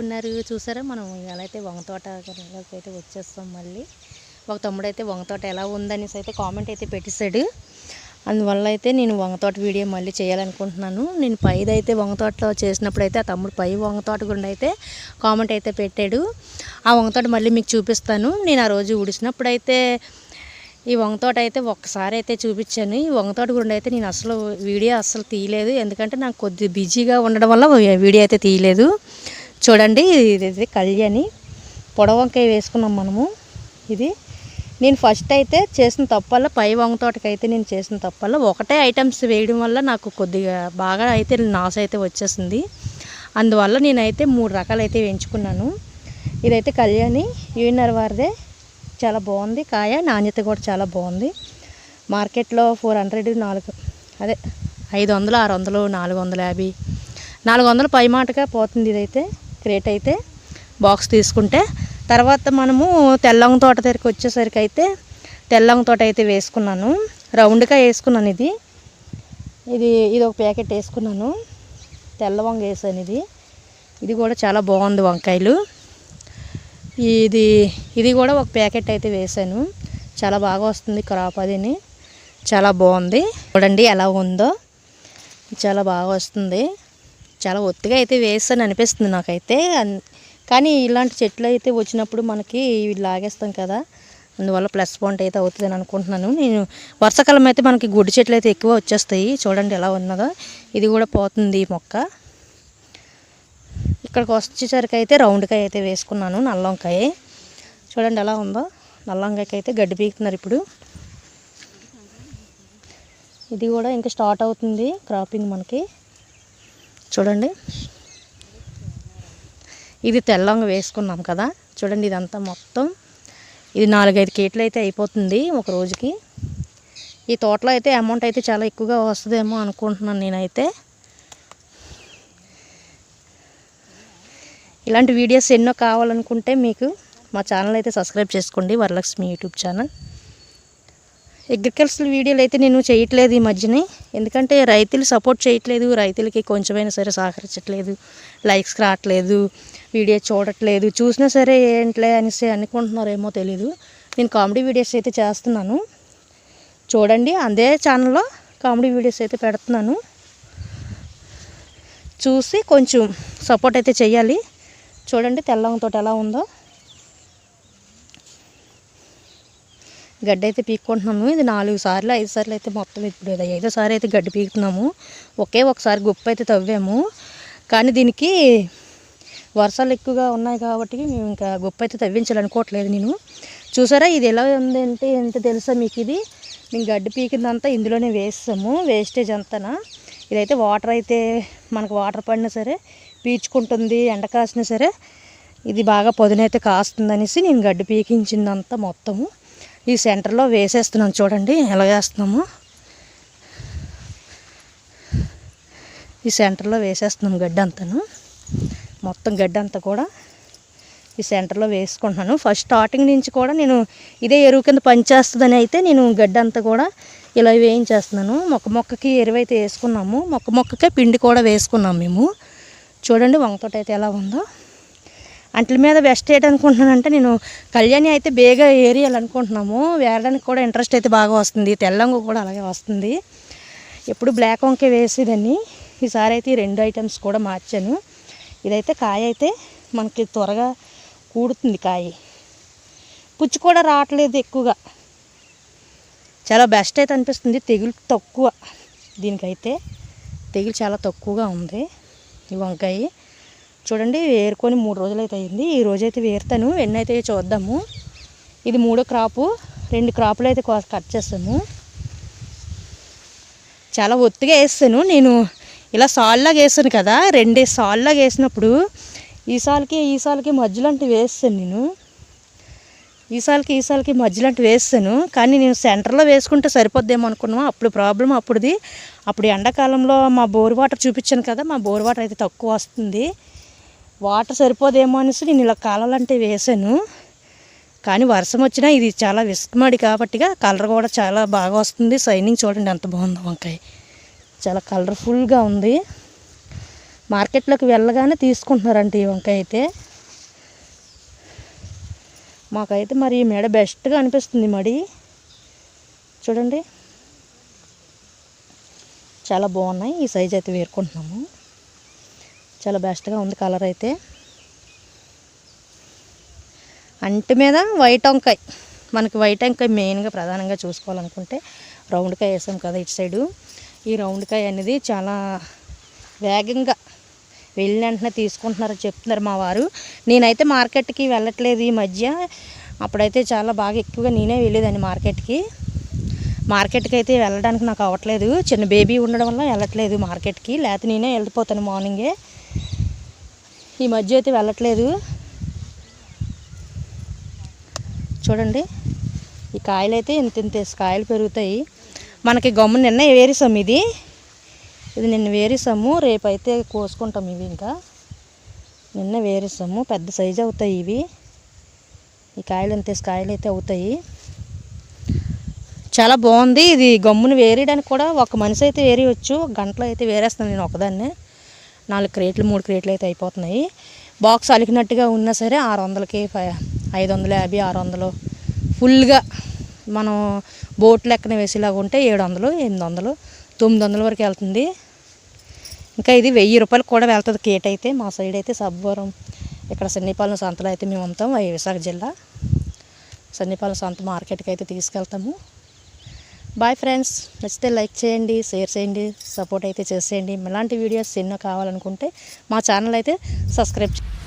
ఉన్నారు చూసారా? మనం ఎలా అయితే వంగ తోట అయితే వచ్చేస్తాం మళ్ళీ. ఒక తమ్ముడు అయితే వంగతోట ఎలా ఉందనేసి అయితే కామెంట్ అయితే పెట్టేశాడు. అందువల్ల అయితే నేను వంగతోట వీడియో మళ్ళీ చేయాలనుకుంటున్నాను. నేను పైది అయితే వంగతోటలో చేసినప్పుడు అయితే ఆ తమ్ముడు పై వంగతోట గుండా అయితే కామెంట్ అయితే పెట్టాడు. ఆ వంగతోట మళ్ళీ మీకు చూపిస్తాను. నేను ఆ రోజు ఉడిసినప్పుడు అయితే ఈ వంగతోట అయితే ఒక్కసారి అయితే చూపించాను. ఈ వంగతోట గుండా అయితే నేను అసలు వీడియో అసలు తీయలేదు. ఎందుకంటే నాకు కొద్ది బిజీగా ఉండడం వల్ల వీడియో అయితే తీయలేదు. చూడండి ఇది కళ్యాణి పొడవంకాయ వేసుకున్నాం మనము. ఇది నేను ఫస్ట్ అయితే చేసిన తప్పల్ల పై వంగతోటకి తోటకైతే నేను చేసిన తప్పల్ల ఒకటే ఐటమ్స్ వేయడం వల్ల నాకు కొద్దిగా బాగా అయితే నాస్ అయితే వచ్చేసింది. అందువల్ల నేనైతే మూడు రకాలు అయితే వేయించుకున్నాను. ఇదైతే కళ్యాణి యూనర్ వారిదే చాలా బాగుంది. కాయ నాణ్యత కూడా చాలా బాగుంది. మార్కెట్లో ఫోర్ హండ్రెడ్ నాలుగు అదే ఐదు వందలు ఆరు వందలు నాలుగు వందల యాభై నాలుగు వందలు పై మాటగా పోతుంది ఇదైతే. క్రేట్ అయితే బాక్స్ తీసుకుంటే తర్వాత మనము తెల్లంగ తోట దగ్గరికి వచ్చేసరికి అయితే తెల్లంగ తోట అయితే వేసుకున్నాను. రౌండ్గా వేసుకున్నాను ఇది. ఇది ఇది ఒక ప్యాకెట్ వేసుకున్నాను. తెల్ల వంగ వేసాను ఇది. ఇది కూడా చాలా బాగుంది వంకాయలు. ఇది ఇది కూడా ఒక ప్యాకెట్ అయితే వేసాను. చాలా బాగా వస్తుంది క్రాప్ అదిని. చాలా బాగుంది. చూడండి ఎలా ఉందో. చాలా బాగా వస్తుంది. చాలా ఒత్తిగా అయితే వేస్తాను అనిపిస్తుంది నాకైతే. కానీ ఇలాంటి చెట్లు అయితే వచ్చినప్పుడు మనకి ఇవి లాగేస్తాం కదా. అందువల్ల ప్లస్ పాయింట్ అయితే అవుతుంది అని అనుకుంటున్నాను. నేను వర్షాకాలం అయితే మనకి గుడ్డి చెట్లు అయితే ఎక్కువ వచ్చేస్తాయి. చూడండి ఎలా ఉన్నదో. ఇది కూడా పోతుంది ఈ మొక్క. ఇక్కడికి వచ్చేసరికి అయితే రౌండ్కాయ అయితే వేసుకున్నాను నల్లంకాయ. చూడండి ఎలా ఉందో. నల్ల వంకాయకి అయితే గడ్డి పీకుతున్నారు ఇప్పుడు. ఇది కూడా ఇంకా స్టార్ట్ అవుతుంది క్రాపింగ్ మనకి. చూడండి. ఇది తెల్లంగ వేసుకున్నాం కదా. చూడండి ఇదంతా మొత్తం. ఇది నాలుగైదు కేట్లు అయితే అయిపోతుంది ఒక రోజుకి. ఈ తోటలో అయితే అమౌంట్ అయితే చాలా ఎక్కువగా వస్తుందేమో అనుకుంటున్నాను నేనైతే. ఇలాంటి వీడియోస్ ఎన్నో కావాలనుకుంటే మీకు మా ఛానల్ అయితే సబ్స్క్రైబ్ చేసుకోండి. వరలక్ష్మి యూట్యూబ్ ఛానల్ అగ్రికల్చర్ వీడియోలు అయితే నేను చేయట్లేదు ఈ మధ్యనే. ఎందుకంటే రైతులు సపోర్ట్ చేయట్లేదు రైతులకి కొంచెమైనా సరే సహకరించట్లేదు లైక్స్ రావట్లేదు వీడియో చూడట్లేదు చూసినా సరే ఏంట్లే అనేసి అనుకుంటున్నారేమో తెలీదు. నేను కామెడీ వీడియోస్ అయితే చేస్తున్నాను. చూడండి అదే ఛానల్లో కామెడీ వీడియోస్ అయితే పెడుతున్నాను. చూసి కొంచెం సపోర్ట్ అయితే చేయాలి చూడండి తెల్లంతో ఎలా ఉందో. గడ్డి అయితే పీక్కుంటున్నాము. ఇది నాలుగు సార్లు ఐదు సార్లు అయితే మొత్తం ఇప్పుడు ఐదో ఐదోసారి అయితే గడ్డి పీకుతున్నాము. ఒకే ఒకసారి గుప్ప అయితే తవ్వాము. కానీ దీనికి వర్షాలు ఎక్కువగా ఉన్నాయి కాబట్టి మేము ఇంకా గొప్ప అయితే తవ్వించాలనుకోవట్లేదు నేను. చూసారా ఇది ఎలా ఉంది అంటే ఎంత తెలుసా మీకు ఇది? మేము గడ్డి పీకిందంతా ఇందులోనే వేస్తాము వేస్టేజ్ అంతానా. ఇదైతే వాటర్ అయితే మనకు వాటర్ పడినా సరే పీల్చుకుంటుంది ఎండ కాసినా సరే. ఇది బాగా పొదునైతే కాస్తుందనేసి నేను గడ్డి పీకించిందంతా మొత్తము. ఈ సెంటర్లో వేసేస్తున్నాను చూడండి ఎలా వేస్తున్నాము. ఈ సెంటర్లో వేసేస్తున్నాం గడ్డి అంతాను. మొత్తం గడ్డి అంతా కూడా ఈ సెంటర్లో వేసుకుంటున్నాను. ఫస్ట్ స్టార్టింగ్ నుంచి కూడా నేను ఇదే ఎరువు కింద పనిచేస్తుందని అయితే నేను గడ్డి అంతా కూడా ఇలా వేయించేస్తున్నాను. మొక్క మొక్కకి ఎరువు అయితే వేసుకున్నాము. మొక్క మొక్కకే పిండి కూడా వేసుకున్నాం మేము. చూడండి వంగతోట అయితే ఎలా ఉందో. అంట్ల మీద వెస్ట్ అనుకుంటున్నానంటే నేను కళ్యాణి అయితే బేగా ఏరియాలనుకుంటున్నాము వేయడానికి కూడా ఇంట్రెస్ట్ అయితే బాగా వస్తుంది. తెల్లంగు కూడా అలాగే వస్తుంది. ఎప్పుడు బ్లాక్ వంకే వేసేదాన్ని. ఈసారి అయితే ఈ రెండు ఐటమ్స్ కూడా మార్చాను. ఇదైతే కాయ అయితే మనకి త్వరగా కూడుతుంది కాయ. పుచ్చి కూడా రావట్లేదు ఎక్కువగా. చాలా బెస్ట్ అయితే అనిపిస్తుంది. తెగులు తక్కువ దీనికైతే. తెగులు చాలా తక్కువగా ఉంది. ఈ వంకాయ. చూడండి వేరుకొని మూడు రోజులు అయితే అయింది. ఈ రోజైతే వేరుతాను. ఎన్ని అయితే చూద్దాము. ఇది మూడో క్రాపు. రెండు క్రాపులు అయితే కట్ చేస్తాము చాలా ఒత్తిగా వేస్తాను. నేను ఇలా సాల్లాగా వేస్తాను కదా రెండే సాల్లాగా వేసినప్పుడు ఈ సాల్కి ఈ సాల్కి మధ్యలో అంటే వేస్తాను నేను. ఈ సాల్కి ఈ సాల్కి మధ్యలో అంటే వేస్తాను. కానీ నేను సెంటర్లో వేసుకుంటే సరిపోద్దేమో అనుకున్నాము అప్పుడు ప్రాబ్లం అప్పుడుది. అప్పుడు ఎండాకాలంలో మా బోర్ వాటర్ చూపించాను కదా మా బోర్ వాటర్ అయితే తక్కువ వస్తుంది. వాటర్ సరిపోదేమో అనేసి నేను ఇలా కాలాలంటే వేసాను కానీ వర్షం వచ్చినా ఇది చాలా విస్కమడి కాబట్టిగా కలర్ కూడా చాలా బాగా వస్తుంది. సైనింగ్ చూడండి ఎంత బాగుందో వంకాయ. చాలా కలర్ఫుల్గా ఉంది. మార్కెట్లోకి వెళ్ళగానే తీసుకుంటున్నారంట ఈ వంకాయ అయితే. మాకైతే మరి ఈ మెడ బెస్ట్గా అనిపిస్తుంది మడి. చూడండి. చాలా బాగున్నాయి. ఈ సైజ్ అయితే వేరుకుంటున్నాము. చాలా బెస్ట్గా ఉంది కలర్ అయితే. అంటి మీద వైట్ వంకాయ. మనకి వైట్ వంకాయ మెయిన్గా ప్రధానంగా చూసుకోవాలనుకుంటే రౌండ్కాయ వేసాం కదా ఇటు సైడు ఈ రౌండ్కాయ అనేది చాలా వేగంగా వెళ్ళిన వెంటనే తీసుకుంటున్నారని చెప్తున్నారు మా వారు. నేనైతే మార్కెట్కి వెళ్ళట్లేదు ఈ మధ్య. అప్పుడైతే చాలా బాగా ఎక్కువగా నేనే వెళ్ళేదాన్ని మార్కెట్కి మార్కెట్కి అయితే వెళ్ళడానికి నాకు అవ్వట్లేదు చిన్న బేబీ ఉండడం వల్ల వెళ్ళట్లేదు మార్కెట్కి లేకపోతే నేనే వెళ్ళిపోతాను మార్నింగే ఈ మధ్య అయితే వెళ్ళట్లేదు. చూడండి ఈ కాయలు అయితే ఇంత ఇంత కాయలు పెరుగుతాయి. మనకి గమ్ము నిన్న వేరేసాము ఇది. ఇది నిన్న వేరేసాము రేపైతే కోసుకుంటాం ఇవి ఇంకా. నిన్న వేరేసాము పెద్ద సైజు అవుతాయి ఇవి. ఈ కాయలు ఇంత కాయలు అయితే అవుతాయి. చాలా బాగుంది. ఇది గమ్మును వేరేయడానికి కూడా ఒక మనిషి అయితే వేరేయచ్చు. గంటలో అయితే వేరేస్తాను నేను ఒకదాన్నే. నాలుగు క్రేట్లు మూడు క్రేట్లు అయితే అయిపోతున్నాయి. బాక్స్ అలికినట్టుగా ఉన్నా సరే ఆరు వందలకి ఫై ఐదు వందల యాభై ఆరు వందలు. ఫుల్గా మనం బోట్ లెక్కన వేసేలాగా ఉంటే ఏడు వందలు ఎనిమిది వందలు తొమ్మిది వందల వరకు వెళ్తుంది. ఇంకా ఇది వెయ్యి రూపాయలు కూడా వెళ్తుంది కేట్ అయితే. మా సైడ్ అయితే సబ్బవరం ఇక్కడ సన్నిపాలెం సంతలో అయితే మేము అమ్ముతాం వై- విశాఖ జిల్లా. సన్నిపాలెం సంత మార్కెట్కి అయితే తీసుకెళ్తాము. బాయ్ ఫ్రెండ్స్ నచ్చితే లైక్ చేయండి షేర్ చేయండి సపోర్ట్ అయితే చేసేయండి. ఇలాంటి వీడియోస్ ఎన్నో కావాలనుకుంటే మా ఛానల్ అయితే సబ్స్క్రైబ్ చేయండి